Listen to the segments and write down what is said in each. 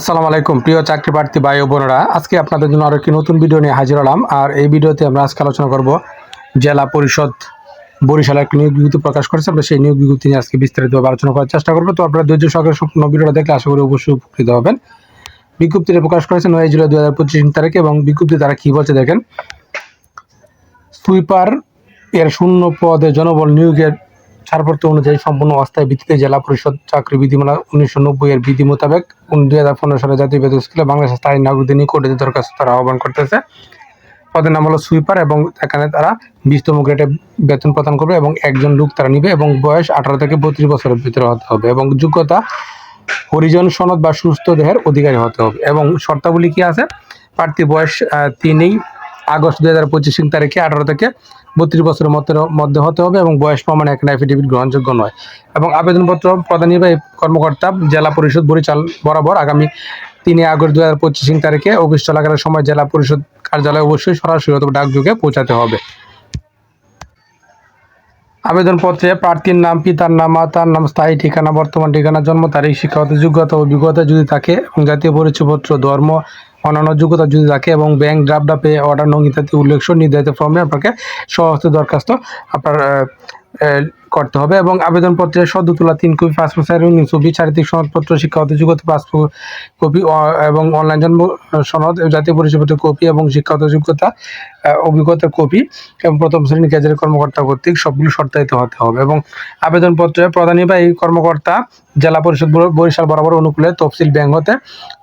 আসসালামু আলাইকুম, প্রিয় চাকরি প্রার্থী ভাই বোনেরা। আজকে আপনাদের জন্য আরও একটি নতুন ভিডিও নিয়ে হাজির হলাম। আর এই ভিডিওতে আমরা আজকে আলোচনা করব জেলা পরিষদ বরিশালের একটি নিয়োগ বিজ্ঞপ্তি প্রকাশ করেছে। আমরা সেই নিয়োগ বিজ্ঞপ্তি নিয়ে আজকে বিস্তারিতভাবে আলোচনা করার চেষ্টা করব। তো আপনারা ধৈর্য সহকারে সম্পূর্ণ ভিডিওটা দেখলে আশা করি অবশ্যই উপকৃত হবেন। বিজ্ঞপ্তিটা প্রকাশ করেছে নয় জুলাই দু হাজার পঁচিশ তারিখে এবং বিজ্ঞপ্তি তারা কী বলছে দেখেন, সুইপার এর শূন্য পদে জনবল নিয়োগের ছাড়পত্র অনুযায়ী সম্পূর্ণ অস্থায়ী ভিত্তিতে জেলা পরিষদ চাকরি বিধিমালা উনিশশো নব্বই এর বিধি মোতাবেক দুই হাজার পনেরো সালে জাতীয় বেতন স্কেলে বাংলাদেশের স্থায়ী নাগরিকদের নিকটে যে দরখাস্ত তারা আহ্বান করতেছে। পদের নাম হলো সুইপার এবং এখানে তারা বিশতম গ্রেডে বেতন প্রদান করবে এবং একজন লোক তারা নিবে এবং বয়স আঠারো থেকে বত্রিশ বছরের ভিতরে হতে হবে এবং যোগ্যতা, হরিজন, সনদ বা সুস্থ দেহের অধিকারী হতে হবে এবং শর্তাবলী কি আছে? প্রার্থী বয়স তিনই আগস্ট দুই হাজার পঁচিশ তারিখে আঠারো থেকে বত্রিশ বছরের মধ্যে মধ্যে হতে হবে এবং বয়স প্রমাণে এখানে অ্যাফিডেভিট গ্রহণযোগ্য নয়। এবং আবেদনপত্র প্রদান নির্বাহী কর্মকর্তা, জেলা পরিষদ বরিশাল বরাবর আগামী তিনই আগস্ট দুই হাজার পঁচিশ তারিখে অফিস চলাকালের সময় জেলা পরিষদ কার্যালয়ে অবশ্যই সরাসরি অথবা ডাকযোগে পৌঁছাতে হবে। আবেদনপত্রে প্রার্থীর নাম, পিতার নাম, মাতার নাম, স্থায়ী ঠিকানা, বর্তমান ঠিকানা, জন্ম তারিখ, শিক্ষাগত যোগ্যতা অভিজ্ঞতা যদি থাকে এবং জাতীয় পরিচয়পত্র, ধর্ম অন্যান্য যোগ্যতা যদি থাকে এবং ব্যাংক ড্রাফট ডাপে অর্ডার নং ইত্যাদি উল্লেখ্য নির্ধারিত ফর্মে আপনাকে সহস্ত দরখাস্ত আপনার করতে হবে এবং আবেদনপত্রে সদ্য তোলা তিন কপি পাসপোর্ট সাইজ রঙিন ছবি চারিত্রিক সনদপত্র, শিক্ষাগত যোগ্যতা, পাসপোর্ট কপি এবং অনলাইন জন্ম সনদ, জাতীয় পরিচয়পত্র কপি এবং শিক্ষাগত যোগ্যতা অভিজ্ঞতার কপি এবং প্রথম শ্রেণি গ্যাজেটের কর্মকর্তা কর্তৃক সবগুলো শর্তায়িত হতে হবে এবং আবেদনপত্রে প্রধান নির্বাহী কর্মকর্তা, জেলা পরিষদ বরিশাল বরাবর অনুকূলে তফসিল ব্যাংক হতে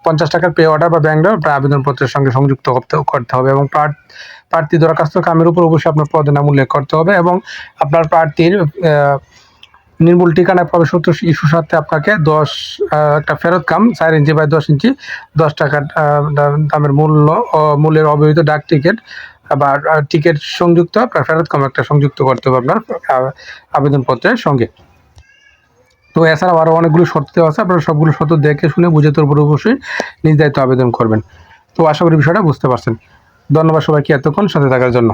পঞ্চাশ টাকার পে অর্ডার বা ব্যাংক আবেদনপত্রের সঙ্গে সংযুক্ত করতে হবে এবং প্রার্থী দরখাস্ত কামের উপর অবশ্যই আপনার পদের নাম উল্লেখ করতে হবে এবং আপনার প্রার্থীর নির্মূল ঠিকানায় প্রবেশপত্র ইস্যুর সাথে আপনাকে দশ একটা ফেরত কাম, চার ইঞ্চি বাই দশ ইঞ্চি, দশ টাকার দামের মূল্য মূল্যের অবহিত ডাক টিকিট বা টিকিট সংযুক্ত, আপনার ফেরত কাম একটা সংযুক্ত করতে হবে আপনার আবেদনপত্রের সঙ্গে। তো এছাড়াও আরও অনেকগুলো শর্ত দেওয়া আছে, আপনারা সবগুলো শর্ত দেখে শুনে বুঝে তোর উপর অবশ্যই নির্ধারিত আবেদন করবেন। তো আশা করি বিষয়টা বুঝতে পারছেন। ধন্যবাদ সবাইকে এতক্ষণ সাথে থাকার জন্য।